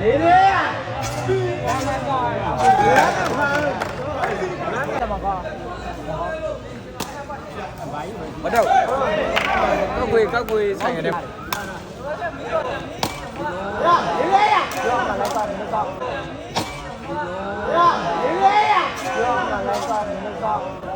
နေနေရမတော့ကောက်ကွေကောက်ကွေဆိုင်ရတဲ့ရနေနေရပြောမှာလိုက်ပါမင်းကောက်ရနေနေရပြောမှာလိုက်ပါမင်း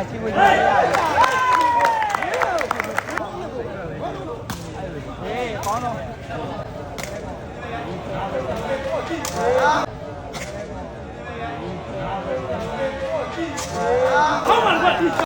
မှာရှိဝင်ရတယ်ဟေးကောင်းတော့ဟောမှာကွာ